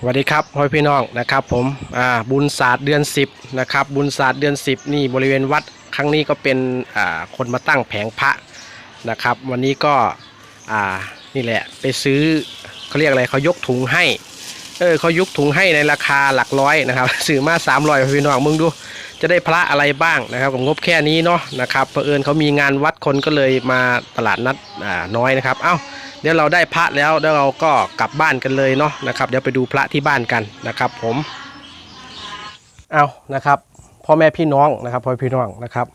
สวัสดีครับพ่อพี่น้องนะครับผมอ่าบุญศาสตร์เดือน 10นะครับบุญศาสตร์เดือน 10 นี่บริเวณวัดครั้งนี้ก็เป็นอ่าคนมาตั้งแผงพระนะครับ วันนี้ก็อ่านี่แหละไปซื้อเขาเรียกอะไรเขายกถุงให้เออเขายกถุงให้ในราคาหลักร้อยนะครับซื้อมา300พ่อพี่น้องมึงดูจะได้พระอะไรบ้างนะครับกับงบแค่นี้เนาะนะครับเผอิญเขามีงานวัดคนก็เลยมาตลาดนัดอ่าน้อยนะครับเอ้า เดี๋ยวเราได้พระแล้วเดี๋ยวเราก็กลับบ้านกันเลยเนาะนะครับ เดี๋ยวไปดูพระที่บ้านกันนะครับผมเอานะครับพ่อแม่พี่น้องนะครับพ่อพี่น้องนะครับ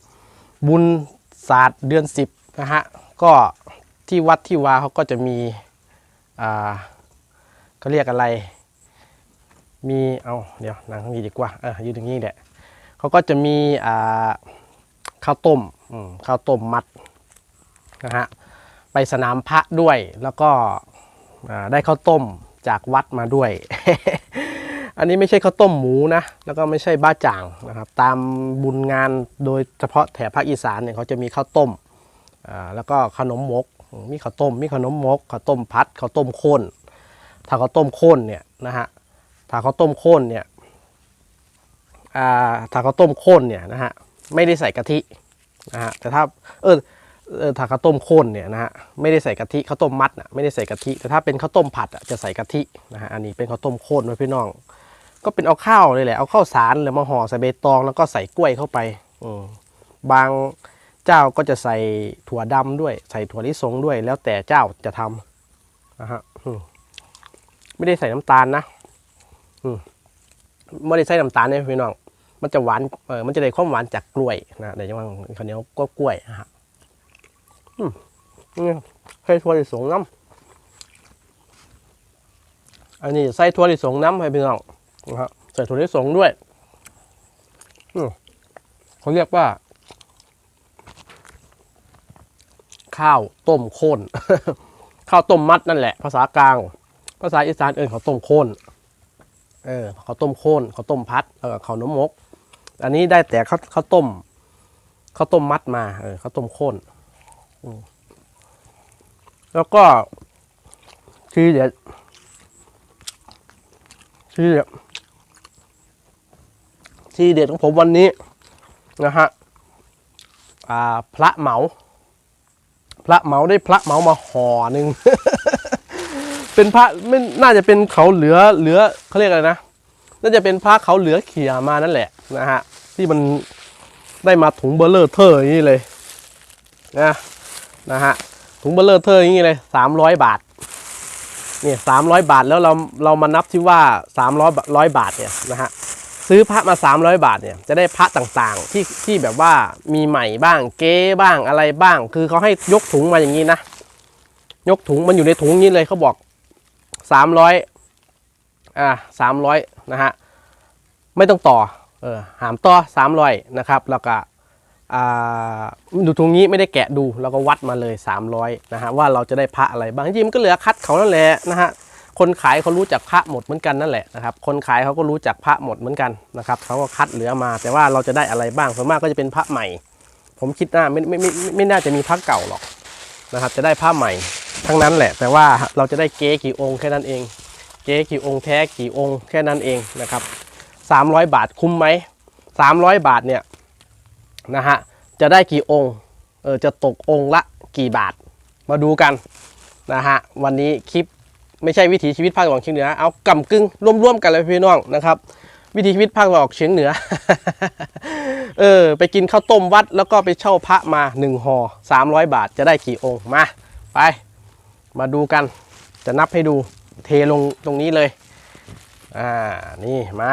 บุญศาสตร์เดือนสิบนะฮะก็ที่วัดที่วาเขาก็จะมีอ่าเขาเรียกอะไร มีเอาเดี๋ยวนั่งทางนี้ดีกว่าเออยืนตรงนี้แหละเขาก็จะมีอ่าข้าวต้มข้าวต้มมัดนะฮะ ไปสนามพระด้วย แล้วก็ได้ข้าวต้มจากวัดมาด้วย อันนี้ไม่ใช่ข้าวต้มหมูนะ แล้วก็ไม่ใช่บ้าจ่างนะครับ ตามบุญงานโดยเฉพาะแถบภาคอีสานเนี่ยเขาจะมีข้าวต้ม แล้วก็ขนมมก มีข้าวต้ม มีขนมมก ข้าวต้มพัด ข้าวต้มข้น ถ้าข้าวต้มข้นเนี่ยนะฮะ ถ้าข้าวต้มข้นเนี่ยถ้าข้าวต้มข้นเนี่ยนะฮะ ไม่ได้ใส่กะทินะฮะ แต่ถ้าเออ ถ้าข้าวต้มข้นเนี่ยนะฮะไม่ได้ใส่กะทิข้าวต้มมัดอะไม่ได้ใส่กะทิแต่ถ้าเป็นข้าวต้มผัดอะจะใส่กะทินะฮะอันนี้เป็นข้าวต้มข้นนะพี่น้อง ก็เป็นเอาข้าวเลยแหละเอาข้าวสารเลยมาห่อใส่ใบตองแล้วก็ใส่กล้วยเข้าไปอืบางเจ้าก็จะใส่ถั่วดำด้วย ใส่ถั่วลิสงด้วย แล้วแต่เจ้าจะทำนะฮะไม่ได้ใส่น้ำตาลนะอืไม่ได้ใส่น้ำตาลเนี่ยพี่น้องมันจะหวานเออมันจะได้ความหวานจากกล้วยนะเดี๋ยวจะว่าข้าวเนียก็กล้วยนะฮะ นี่ใส่ถั่วลิสงน้ำอันนี้ใส่ถั่วลิสงน้ำให้พี่น้องนะครับใส่ถั่วลิสงด้วยอืมเขาเรียกว่า ข้าวต้มข้นข้าวต้มมัดนั่นแหละ ภาษากลาง ภาษาอีสานเอิญเขาต้มข้นเออเขาต้มข้นเขาต้มพัดเออข้าวนมมก อันนี้ได้แต่ข้าวข้าวต้มข้าวต้มมัดมาเออข้าวต้มข้น แล้วก็ทีเด็ดทีเด็ดทีเด็ดของผมวันนี้นะฮะพระเหมา พระเหมาได้พระเหมามาห่อหนึ่งเป็นพระไม่น่าจะเป็นเขาเหลือเหลือเขาเรียกอะไรนะน่าจะเป็นพระเขาเหลือเขี่ยมานั่นแหละนะฮะที่มันได้มาถุงเบลเลอร์เทอร์อย่างนี้เลยนะ นะฮะถุงเบลเลอร์เทอร์อย่างนี้เลยสามร้อยบาทเนี่ยสามร้อยบาทแล้วเราเรามานับที่ว่าสามร้อยร้อยบาทเนี่ยนะฮะซื้อพระมาสามร้อยบาทเนี่ยจะได้พระต่างๆ ที่ที่แบบว่ามีใหม่บ้างเก๊บ้างอะไรบ้าง คือเขาให้ยกถุงมาอย่างนี้นะ ยกถุงมันอยู่ในถุงนี้เลยเขาบอกสามร้อยอ่าสามร้อยนะฮะ ไม่ต้องต่อเออหามต่อสามร้อยนะครับ แล้วก็ ดูตรงนี้ไม่ได้แกะดูแล้วก็วัดมาเลย 300นะฮะว่าเราจะได้พระอะไรบางจริงๆมันก็เหลือคัดเขานั่นแหละนะฮะคนขายเขารู้จักพระหมดเหมือนกันนั่นแหละนะครับคนขายเขาก็รู้จักพระหมดเหมือนกันนะครับเขาก็คัดเหลือมา แต่ว่าเราจะได้อะไรบ้างส่วนมากก็จะเป็นพระใหม่ ผมคิดว่าไม่ไม่ไมไม่ไม่น่าจะมีพระเก่าหรอกนะครับ จะได้พระใหม่ ทั้งนั้นแหละ แต่ว่าเราจะได้เก๊กี่องค์แค่นั้นเอง เก๊กี่องค์แท้กี่องค์แค่นั้นเองนะครับ300 บาทคุ้มไหม300 บาทเนี่ย นะฮะจะได้กี่องค์เออจะตกองค์ละกี่บาท มาดูกันนะฮะวันนี้คลิปไม่ใช่วิถีชีวิตภาคตะวันออกเฉียงเหนือเอากำกึ่งร่วมๆกันเลยพี่น้องนะครับ วิถีชีวิตภาคตะวันออกเฉียงเหนือ เออ ไปกินข้าวต้มวัด แล้วก็ไปเช่าพระมา1ห่อ300 บาทจะได้กี่องค์มาไป มาดูกัน จะนับให้ดูเทลงตรงนี้เลย อ่านี่มา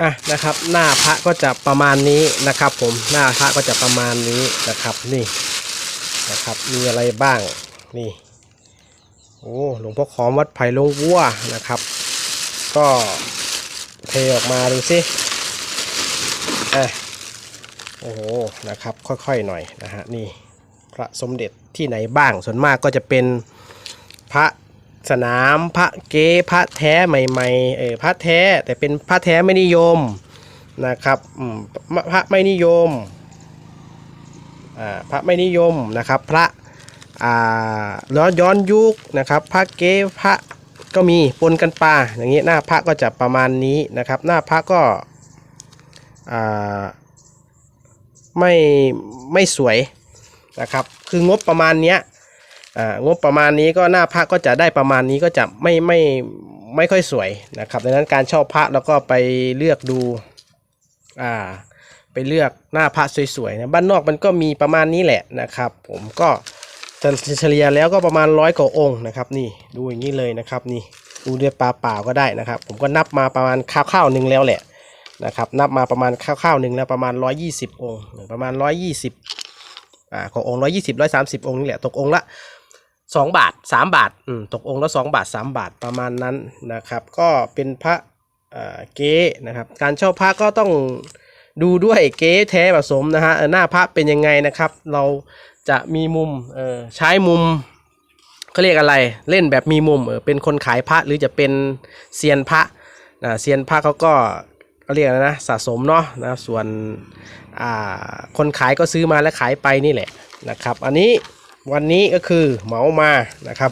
อะนะครับหน้าพระก็จะประมาณนี้นะครับ ผมหน้าพระก็จะประมาณนี้นะครับนี่นะครับมีอะไรบ้างนี่โอ้หลวงพ่อขอมวัดไผ่ลงวัวนะครับ ก็เทออกมาดูสิอะโอ้โหนะครับค่อยๆหน่อยนะฮะนี่พระสมเด็จที่ไหนบ้างส่วนมากก็จะเป็นพระ สนามพระเก๊พระแท้ใหม่ๆเออพระแท้แต่เป็นพระแท้ไม่นิยมนะครับพระไม่นิยมพระไม่นิยมนะครับ พระอ่าย้อนย้อนยุคนะครับ พระเก๊พระก็มีปนกันปลาอย่างนี้หน้าพระก็จะประมาณนี้นะครับ หน้าพระก็ไม่ไม่สวยนะครับ คืองบประมาณเนี้ย งบประมาณนี้ก็หน้าพระก็จะได้ประมาณนี้ก็จะไม่ไม่ไม่ค่อยสวยนะครับดังนั้นการเช่าพระแล้วก็ไปเลือกดูอ่าไปเลือกหน้าพระสวยๆนะบ้านนอกมันก็มีประมาณนี้แหละนะครับ ผมก็เฉลี่ยแล้วก็ประมาณร้อยกว่าองค์นะครับ นี่ดูอย่างนี้เลยนะครับ นี่ดูด้วยปลาเปล่าก็ได้นะครับ ผมก็นับมาประมาณคร่าวๆหนึ่งแล้วแหละนะครับ นับมาประมาณคร่าวๆหนึ่งแล้วประมาณ 120 องค์ ประมาณ 120อ่าขององค์120 130 องค์นี่แหละตกองค์ละ 2บาท3บาทอืมตกองค์ละ2บาท3บาทประมาณนั้นนะครับ ก็เป็นพระเก๊นะครับ การเช่าพระก็ต้องดูด้วยเก๊แท้ผสมนะฮะหน้าพระเป็นยังไงนะครับ เราจะมีมุมเใช้มุมเขาเรียกอะไรเล่นแบบมีมุมเออเป็นคนขายพระหรือจะเป็นเซียนพระนะเซียนพระเขาก็เขาเรียกนะสะสมเนาะนะส่วนคนขายก็ซื้อมาแล้วขายไปนี่แหละนะครับ อันนี้ วันนี้ก็คือเหมามานะครับ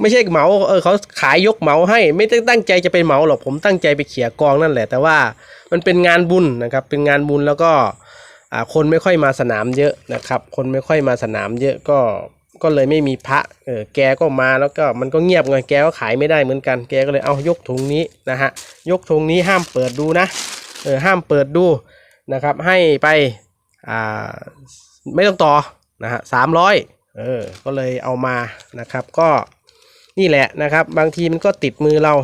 ไม่ใช่เหมาเออเขาขายยกเหมาให้ ไม่ได้ตั้งใจจะไปเหมาหรอกผมตั้งใจไปเขี่ยกองนั่นแหละ แต่ว่ามันเป็นงานบุญนะครับ เป็นงานบุญแล้วก็อ่าคนไม่ค่อยมาสนามเยอะนะครับ คนไม่ค่อยมาสนามเยอะก็ก็เลยไม่มีพระเออแกก็มาแล้วก็มันก็เงียบไงแกก็ขายไม่ได้เหมือนกันแกก็เลยเอายกถุงนี้นะฮะยกถุงนี้ห้ามเปิดดูนะเออห้ามเปิดดูนะครับให้ไปอ่าไม่ต้องต่อนะฮะสามร้อย เออก็เลยเอามานะครับก็นี่แหละนะครับ บางทีมันก็ติดมือเรา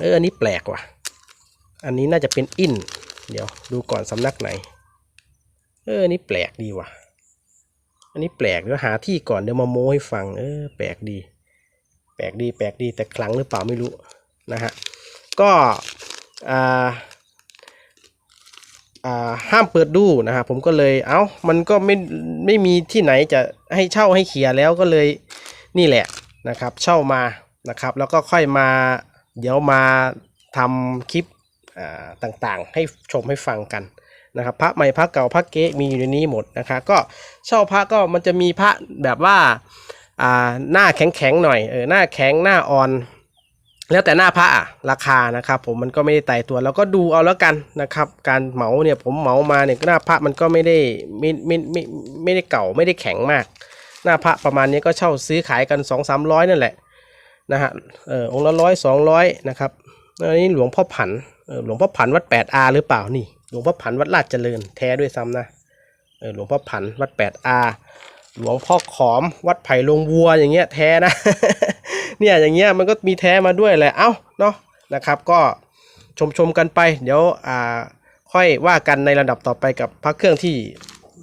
เอออันนี้แปลกว่ะ อันนี้น่าจะเป็นอินเดี๋ยวดูก่อนสำนักไหน เอออันนี้แปลกดีว่ะ อันนี้แปลกเดี๋ยวหาที่ก่อนเดี๋ยวมาโม้ให้ฟัง เออแปลกดี แปลกดีแปลกดีแต่คลังหรือเปล่าไม่รู้นะฮะก็อ่าอ่า ห้ามเปิดดูนะฮะผมก็เลยเอ้ามันก็ไม่ไม่มีที่ไหนจะให้เช่าให้เขียแล้วก็เลยนี่แหละนะครับ เช่ามานะครับ แล้วก็ค่อยมาเดี๋ยวมาทำคลิปอ่าต่างๆ ให้ชมให้ฟังกันนะครับพระใหม่พระเก่าพระเก๊มีอยู่ในนี้หมดนะครับก็เช่าพระก็มันจะมีพระแบบว่าอ่าหน้าแข็งๆหน่อยเออหน้าแข็งหน้าอ่อน แล้วแต่หน้าพระอะราคานะครับ ผมมันก็ไม่ได้ตายตัวเราก็ดูเอาแล้วกันนะครับ การเหมาเนี่ยผมเหมามาเนี่ยหน้าพระมันก็ไม่ได้ไม่ไม่ไม่ไม่ได้เก่าไม่ได้แข็งมาก หน้าพระประมาณนี้ก็เช่าซื้อขายกันสองสามร้อยนั่นแหละนะฮะเออองค์ละร้อยสองร้อยนะครับอันนี้หลวงพ่อผันเออหลวงพ่อผันวัดแปดอาหรือเปล่านี่หลวงพ่อผันวัดลาดเจริญแท้ด้วยซ้ำนะเออหลวงพ่อผันวัดแปดอาหลวงพ่อขอมวัดไผ่ลงวัวอย่างเงี้ยแท้นะ เนี่ยอย่างเงี้ยมันก็มีแท้มาด้วยแหละเอ้าเนาะนะครับก็ชมชมกันไป เดี๋ยวอ่าค่อยว่ากันในระดับต่อไปกับพระเครื่องที่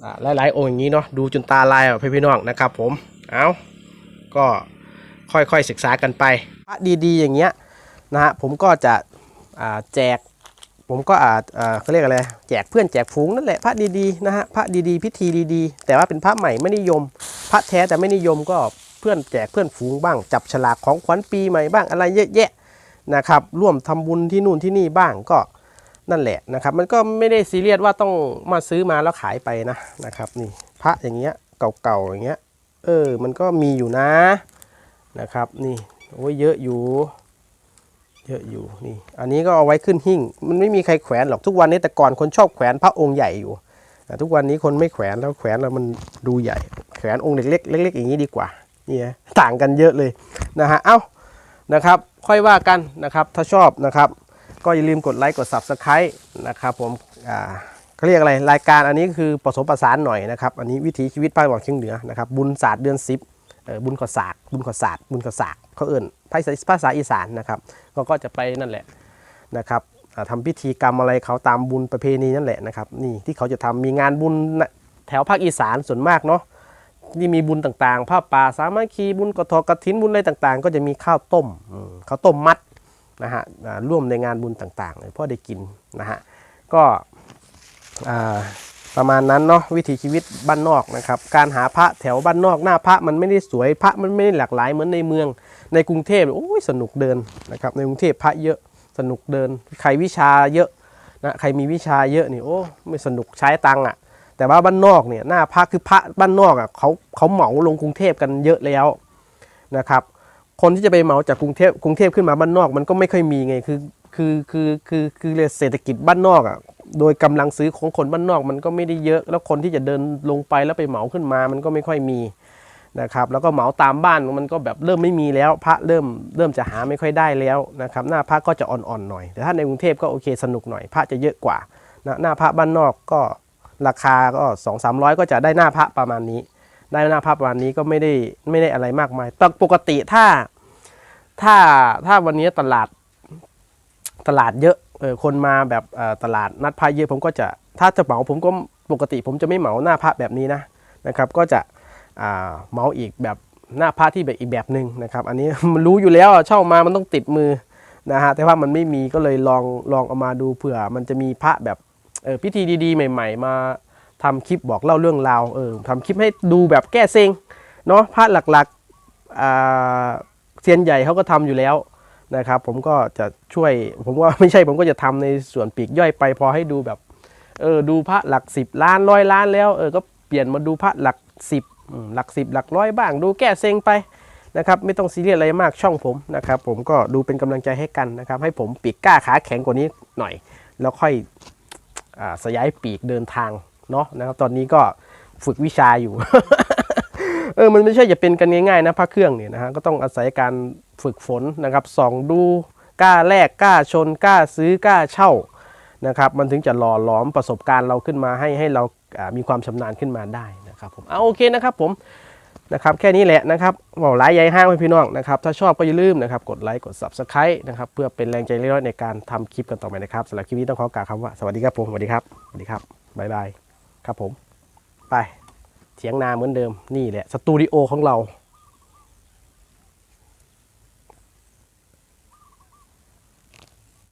อ่าหลายๆองค์อย่างนี้เนาะดูจนตาลายอะพี่พี่น้องนะครับผมเอาก็ค่อยๆศึกษากันไปพระดีๆ อย่างเงี้ยนะฮะผมก็จะแจกผมก็อาจอ่าเขาเรียกอะไรแจกเพื่อนแจกฝูงนั่นแหละพระดีๆนะฮะพระดีๆ พิธีดีๆ แต่ว่าเป็นพระใหม่ไม่นิยม พระแท้แต่ไม่นิยมก็ พื่อนแจกเพื่อนฝูงบ้าง จับฉลากของขวัญปีใหม่บ้างอะไรเยอะแยะนะครับร่วมทำบุญที่นู่นที่นี่บ้างก็นั่นแหละนะครับ มันก็ไม่ได้ซีเรียสว่าต้องมาซื้อมาแล้วขายไปนะนะครับนี่พระอย่างเงี้ยเก่าๆอย่างเงี้ยเออมันก็มีอยู่นะนะครับนี่โอ้ยเยอะอยู่ เยอะอยู่นี่อันนี้ก็เอาไว้ขึ้นหิ้งมันไม่มีใครแขวนหรอกทุกวันนี้แต่ก่อนคนชอบแขวนพระองค์ใหญ่อยู่แต่ทุกวันนี้คนไม่แขวนแล้วแขวนแล้วมันดูใหญ่ แขวนองค์เล็กๆเล็กๆอย่างนี้ดีกว่า นี่นะต่างกันเยอะเลยนะฮะ เอ้านะครับ ค่อยว่ากันนะครับ ถ้าชอบนะครับ ก็อย่าลืมกดไลค์กด Subscribe นะครับผมอ่าเขาเรียกอะไรรายการอันนี้คือผสมประสานหน่อยนะครับ อันนี้วิถีชีวิตภาคตะวันออกเฉียงเหนือนะครับบุญศาสตร์เดือนสิบเออบุญขอศาสตร์บุญขอศาสตร์บุญขอศาสตร์เขาเอื่นภาษาภาษาอีสานนะครับก็ก็จะไปนั่นแหละนะครับอ่าทำพิธีกรรมอะไรเขาตามบุญประเพณีนั่นแหละนะครับนี่ที่เขาจะทำมีงานบุญแถวภาคอีสานส่วนมากเนาะ ที่มีบุญต่างๆ ผ้าป่าสามัคคีบุญกฐกฐินบุญอะไรต่างๆ ก็จะมีข้าวต้มข้าวต้มมัดนะฮะร่วมในงานบุญต่างๆเลยพ่อได้กินนะฮะก็ประมาณนั้นเนาะวิถีชีวิตบ้านนอกนะครับการหาพระแถวบ้านนอกหน้าพระมันไม่ได้สวยพระมันไม่ได้หลากหลายเหมือนในเมือง ในกรุงเทพโอ้ยสนุกเดินนะครับในกรุงเทพพระเยอะสนุกเดิน ใครวิชาเยอะนะใครมีวิชาเยอะนี่โอ้ไม่สนุกใช้ตังค์อะ แต่ว่าบ้านนอกเนี่ยหน้าพระคือพระบ้านนอกอะเขาเขาเหมาลงกรุงเทพกันเยอะแล้วนะครับ คนที่จะไปเหมาจากกรุงเทพกรุงเทพขึ้นมาบ้านนอกมันก็ไม่ค่อยมีไงคือคือคือคือคือเศรษฐกิจบ้านนอกอะโดยกำลังซื้อของคนบ้านนอกมันก็ไม่ได้เยอะ แล้วคนที่จะเดินลงไปแล้วไปเหมาขึ้นมา มันก็ไม่ค่อยมีนะครับแล้วก็เหมาตามบ้านมันก็แบบเริ่มไม่มีแล้ว พระเริ่มเริ่มจะหาไม่ค่อยได้แล้วนะครับหน้าพระก็จะอ่อนๆหน่อย แต่ถ้าในกรุงเทพก็โอเคสนุกหน่อยพระจะเยอะกว่านะหน้าพระบ้านนอกก็ ราคาก็สองสามร้อยก็จะได้หน้าพระประมาณนี้ ได้หน้าภาพประมาณนี้ก็ไม่ได้ไม่ได้อะไรมากมายแต่ปกติถ้าถ้าถ้าวันนี้ตลาดตลาดเยอะเออคนมาแบบตลาดนัดพระเยอะผมก็จะถ้าจะเหมาผมก็ปกติผมจะไม่เหมาหน้าพระแบบนี้นะนะครับก็จะเหมาอีกแบบหน้าพระที่แบบอีกแบบหนึ่งนะครับ อันนี้มันรู้อยู่แล้วเช่ามามันต้องติดมือนะฮะแต่ว่ามันไม่มีก็เลยลองลองเอามาดูเผื่อ มันจะมีพระแบบ เออพิธีดีๆ ใหม่ ๆ มาทำคลิปบอกเล่าเรื่องราวเออทำคลิปให้ดูแบบแก้เซ็งเนาะพระหลักๆอ่าเซียนใหญ่เขาก็ทำอยู่แล้วนะครับ ผมก็จะช่วยผมว่าไม่ใช่ผมก็จะทำในส่วนปีกย่อยไป พอให้ดูแบบเออดูพระหลักสิบล้านร้อยล้านแล้วเออก็เปลี่ยนมาดูพระหลักสิบหลักสิบหลักร้อยบ้าง ดูแก้เซ็งไปนะครับไม่ต้องซีเรียสอะไรมากช่องผมนะครับผมก็ดูเป็นกำลังใจให้กันนะครับ ให้ผมปีกกล้าขาแข็งกว่านี้หน่อย แล้วค่อย สยายปีกเดินทางเนาะนะครับตอนนี้ก็ฝึกวิชาอยู่ เออมันไม่ใช่จะเป็นกันง่ายๆนะพระเครื่องเนี่ยนะฮะก็ต้องอาศัยการฝึกฝนนะครับส่องดูกล้าแลกกล้าชนกล้าซื้อกล้าเช่านะครับมันถึงจะหล่อหลอมประสบการณ์เราขึ้นมาให้ให้เราอ่ามีความชำนาญขึ้นมาได้นะครับผมเอาโอเคนะครับผม นะครับแค่นี้แหละนะครับบอกหลายใหญ่ห้างพี่น้องนะครับถ้าชอบก็อย่าลืมนะครับกดไลค์กด subscribe นะครับเพื่อเป็นแรงใจเล็กๆในการทำคลิปกันต่อไปนะครับสำหรับคลิปนี้ต้องขอกล่าวคำว่าสวัสดีครับผมสวัสดีครับสวัสดีครับบ๊ายบายครับผมไปเถียงนาเหมือนเดิมนี่แหละสตูดิโอของเรา